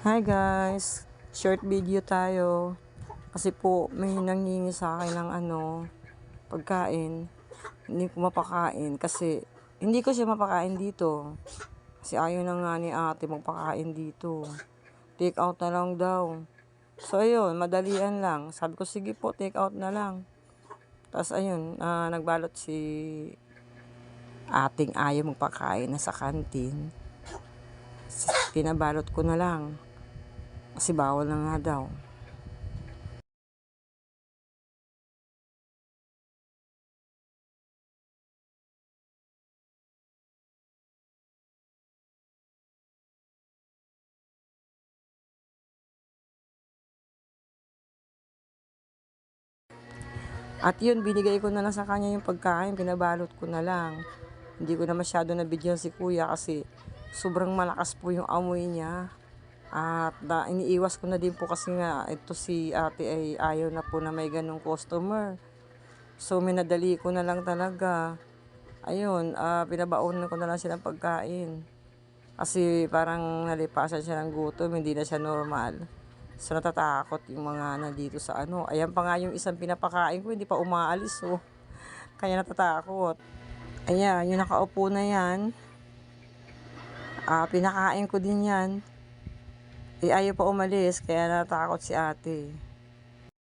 Hi guys! Short video tayo. Kasi po may nangingi sa akin ng ano, pagkain. Hindi ko mapakain kasi hindi ko siya mapakain dito. Kasi ayaw na nga ni ate magpakain dito. Take out na lang daw. So ayun, madalian lang. Sabi ko sige po, take out na lang. Tapos ayun, ah, nagbalot si ating ayaw magpakain na sa kantin. Pinabalot ko na lang. Kasi bawal na nga daw. At yun, binigay ko na lang sa kanya yung pagkain, pinabalot ko na lang. Hindi ko na masyado nabigyan si kuya kasi sobrang malakas po yung amoy niya. At na, iniiwas ko na din po kasi nga ito si ate ay ayaw na po na may ganong customer. So minadali ko na lang talaga. Ayun, ah, pinabaonan ko na lang siya ng pagkain. Kasi parang nalipasan siya ng gutom, hindi na siya normal. So natatakot yung mga nandito sa ano. Ayan pa nga yung isang pinapakain ko, hindi pa umaalis oh. Kaya natatakot. Ayan, yung nakaupo na yan. Ah, pinakain ko din yan. Eh, ayaw pa umalis, kaya natatakot si ate.